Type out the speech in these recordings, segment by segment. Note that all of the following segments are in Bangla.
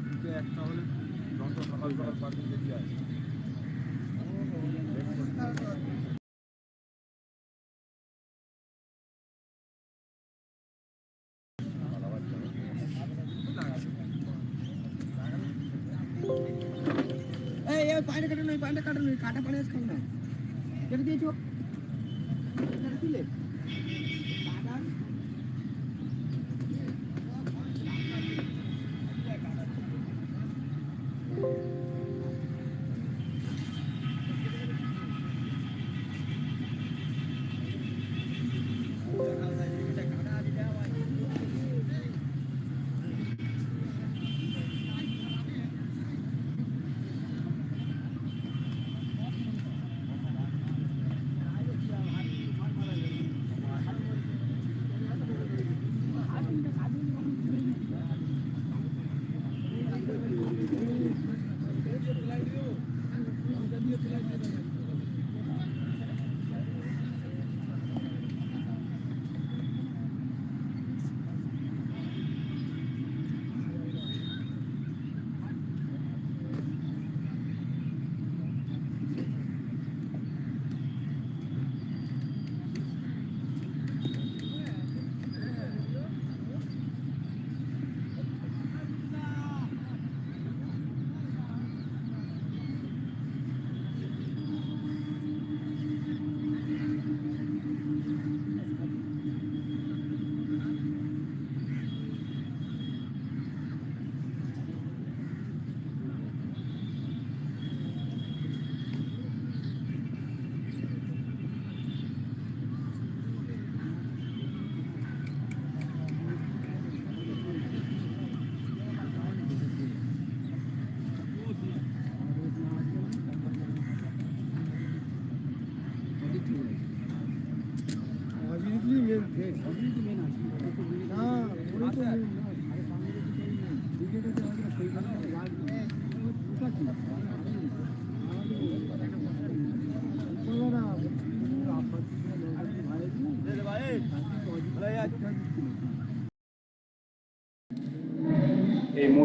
আরে তোর দিকে একটা হলে যন্ত্র সকাল সকাল পার্টি দেখে আসে এই এই পায়রা কাটা নয় পায়রা কাটা নয়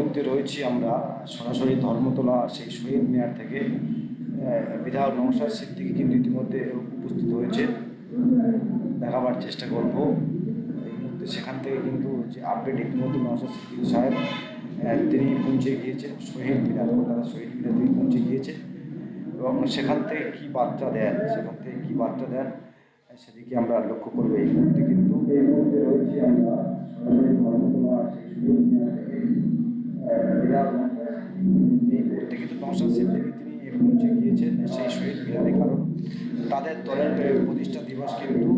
মুহূর্তে রয়েছি আমরা সরাসরি ধর্মতলা সেই শহীদ মিনার থেকে বিধায়ক নমস্কার সিদ্দিকি কিন্তু ইতিমধ্যে উপস্থিত হয়েছে। দেখাবার চেষ্টা করব। সেখান থেকে কিন্তু যে আপডেট ইতিমধ্যে নমস্কার সিদ্দিকি সাহেব তিনি পৌঁছে গিয়েছেন। শহীদ মিনার, কলকাতা শহীদ মিনার তিনি পৌঁছে গিয়েছেন। এবং সেখান থেকে কী বার্তা দেন, সেখান থেকে কী বার্তা দেন, সেদিকে আমরা লক্ষ্য করব। এই মুহূর্তে কিন্তু এই মুহূর্তে রয়েছি আমরা নওশাদ সিদ্দিকী তিনি পৌঁছে গিয়েছেন সেই শহীদ মিনারে, কারণ তাদের দলের প্রতিষ্ঠা দিবস কিন্তু,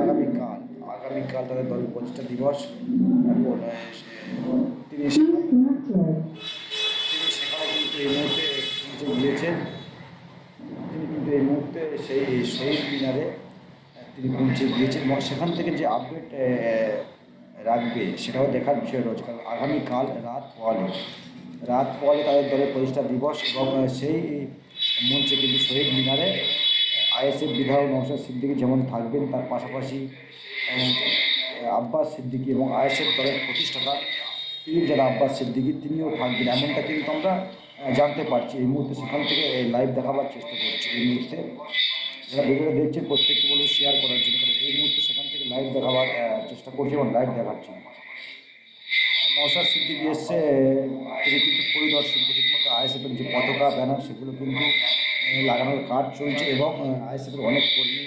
আগামীকাল আগামীকাল তাদের দলের প্রতিষ্ঠা দিবস। তিনি তিনি সেখানে এই মুহূর্তে গিয়েছেন। তিনি কিন্তু এই সেই শহীদ মিনারে তিনি পৌঁছে গিয়েছেন এবং সেখান থেকে যে আপডেট রাখবে সেটাও দেখার বিষয় রয়েছে। কারণ আগামীকাল রাত পয়ালে রাত পয়ালে তাদের দলের প্রতিষ্ঠা দিবস এবং সেই মঞ্চে কিন্তু শহীদ মিনারে আইএসএফ বিধায়ক নৌসাদ সিদ্দিকী যেমন থাকবেন, তার পাশাপাশি আব্বাস সিদ্দিকী এবং আইএসএফ দলের প্রতিষ্ঠাতা যারা আব্বাস সিদ্দিকী, তিনিও থাকবেন। এমনটা কিন্তু আমরা জানতে পারছি। এই মুহূর্তে সেখান থেকে লাইভ দেখাবার চেষ্টা করছি এই মুহূর্তে। যারা ভিডিওটা দেখছেন, প্রত্যেককে বলব শেয়ার করার জন্য। এই মুহূর্তে সেখান থেকে লাইভ দেখাবার চেষ্টা করছি এবং লাইভ দেখাচ্ছি। নওশাদ সিদ্দিকি এসছে তিনি কিন্তু পরিদর্শন মধ্যে আইএসএফের যে পতাকা, ব্যানার, সেগুলো কিন্তু লাগানোর কাজ চলছে এবং আইএসএফের অনেক কর্মী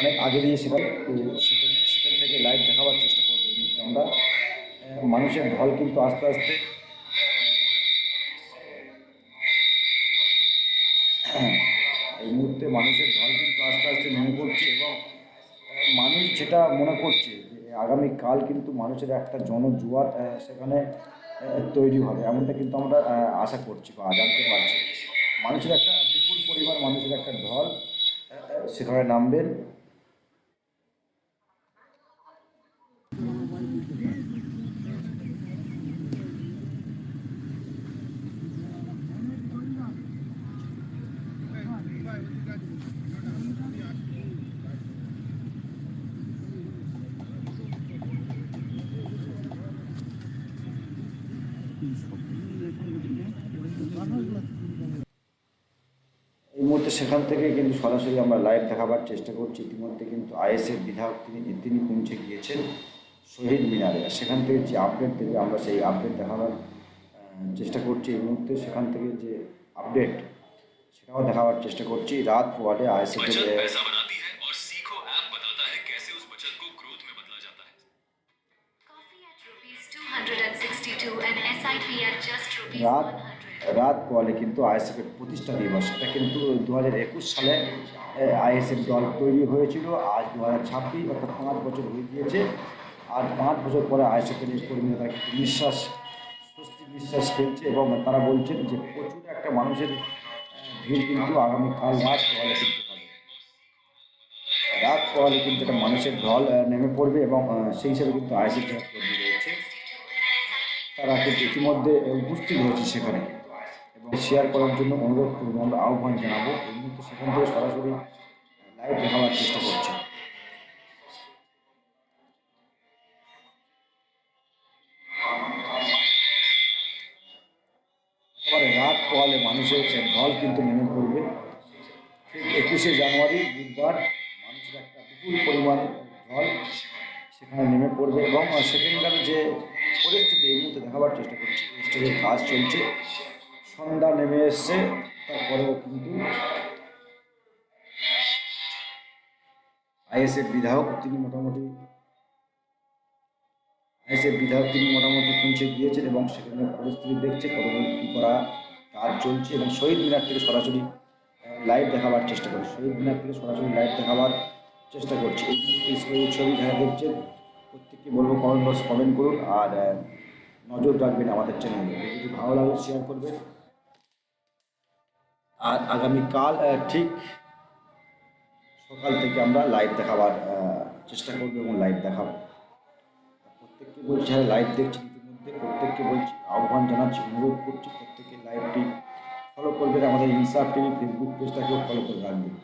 অনেক আগে দিয়ে সেখানে তো সেখান সেখান থেকে লাইভ দেখাবার চেষ্টা করব এই মুহূর্তে আমরা। মানুষের ঢল কিন্তু আস্তে আস্তে এই মুহূর্তে মানুষের ঢল কিন্তু আস্তে আস্তে নেমে পড়ছে এবং মানুষ যেটা মনে করছে আগামীকাল কিন্তু মানুষের একটা জনজুয়ার সেখানে তৈরি হবে। এমনটা কিন্তু আমরা আশা করছি বা জানতে পারছি। মানুষের একটা বিপুল পরিমাণ মানুষের একটা ঢল সেখানে নামবেন। সেখান থেকে কিন্তু সরাসরি আমরা লাইভ দেখাবার চেষ্টা করছি ইতিমধ্যে কিন্তু আইএসের বিধায়ক তিনি তিনি পৌঁছে গিয়েছেন শহীদ মিনারে সেখান থেকে যে আপডেট দেবে আমরা সেই আপডেট দেখাবার চেষ্টা করছি এই মুহূর্তে সেখান থেকে যে আপডেট সেটাও দেখাবার চেষ্টা করছি রাত পোয়ালে আইএসএ রাত রাত পোয়ালে কিন্তু আইএসএফের প্রতিষ্ঠা দিবস। এটা কিন্তু দু হাজার একুশ সালে আইএসএফ দল তৈরি হয়েছিল। আজ দু হাজার ছাব্বিশ অর্থাৎ পাঁচ বছর হয়ে গিয়েছে। আর পাঁচ বছর পরে আইএসএফের কর্মীরা তারা কিন্তু নিঃশ্বাস স্বস্তি নিঃশ্বাস ফেলছে এবং তারা বলছেন যে প্রচুর একটা মানুষের ভিড় কিন্তু আগামীকাল রাত কিন্তু হবে। রাত পোয়ালে কিন্তু একটা মানুষের আহ, নেমে পড়বে এবং সেই হিসাবে কিন্তু কর্মী রয়েছে। তারা কিন্তু ইতিমধ্যে উপস্থিত হয়েছে সেখানে। এবং শেয়ার করার জন্য অনুরোধ করব, আমরা আহ্বান জানাব। এই মুহূর্তে সেখান থেকে সরাসরি লাইভ দেখাবার চেষ্টা করছে। রাত পোয়ালে মানুষের ঢল কিন্তু নেমে পড়বে। ঠিক একুশে জানুয়ারি, বুধবার, মানুষের একটা বিপুল পরিমাণ ঢল সেখানে নেমে পড়বে এবং সেখানকার যে পরিস্থিতি, এই মুহূর্তে দেখাবার চেষ্টা করছি স্টেজের কাজ চলছে। সন্ধ্যা নেমে এসছে, তারপরেও কিন্তু আইএসএফ বিধায়ক তিনি মোটামুটি, আইএসএফ বিধায়ক তিনি মোটামুটি পৌঁছে গিয়েছেন এবং সেখানে পরিস্থিতি দেখছে কতদূর কী করা, কাজ চলছে এবং শহীদ মিনার থেকে সরাসরি লাইভ দেখাবার চেষ্টা করি, শহীদ মিনার থেকে সরাসরি লাইভ দেখাবার চেষ্টা করছে। এই ছবি যারা দেখছেন প্রত্যেককে বলব কমেন্ট বক্স কমেন্ট করুন আর নজর রাখবেন আমাদের চ্যানেলে যদি ভালো লাগে শেয়ার করবেন। আর আগামীকাল ঠিক সকাল থেকে আমরা লাইভ দেখাবার চেষ্টা করব এবং লাইভ দেখাবো। প্রত্যেককে বলছি, যারা লাইভ দেখছি ইতিমধ্যে, প্রত্যেককে বলছি, আহ্বান জানাচ্ছি, অনুরোধ করছি, প্রত্যেকে লাইভটি ফলো করবেন আমাদের ইনসার টিভি ফেসবুক পেজটাকেও ফলো করে রাখবেন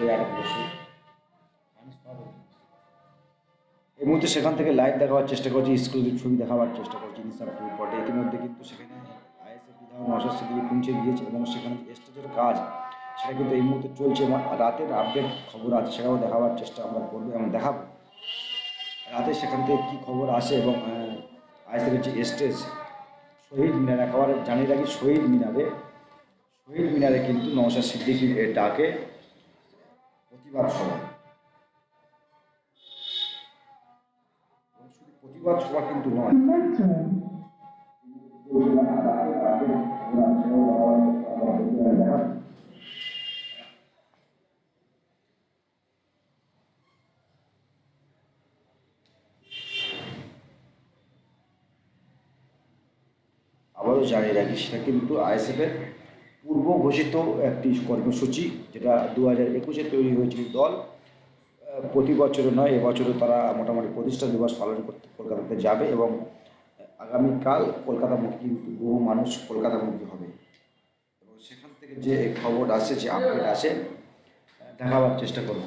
এই আর এই মুহূর্তে সেখান থেকে লাইভ দেখাবার চেষ্টা করছি স্কুলের ছবি দেখাবার চেষ্টা করছি ইনসার টিভি পটে ইতিমধ্যে কিন্তু সেখানে আইএসএফ বিধায়ক দিয়ে পৌঁছে গিয়েছে এবং সেখানে স্টেজের কাজ, সেটা কিন্তু এই মুহূর্তে চলছে এবং রাতের আপডেট খবর আছে, সেটাও দেখাবার চেষ্টা আমরা করব এবং দেখাবো। রাতে সেখান থেকে কী খবর আসে এবং আইএসএফের যে স্টেজ শহীদ মিনার, একেবারে জানিয়ে রাখি শহীদ মিনারে শহীদ মিনারে কিন্তু নওশাদ সিদ্দিকির ডাকে প্রতিবাদ সভা। প্রতিবাদ সভা কিন্তু নয়। আবারও জানিয়ে রাখি, সেটা কিন্তু আইএসএফের পূর্ব ঘোষিত একটি কর্মসূচি, যেটা দু হাজার একুশে তৈরি হয়েছিল দল। প্রতি বছরও নয়, এবছরও তারা মোটামুটি প্রতিষ্ঠা দিবস পালন করতে কলকাতাতে যাবে এবং আগামীকাল কলকাতামুখী কিন্তু বহু মানুষ কলকাতামুখী হবে। এবং সেখান থেকে যে খবর আসে, যে আপডেট আসে দেখাবার চেষ্টা করব।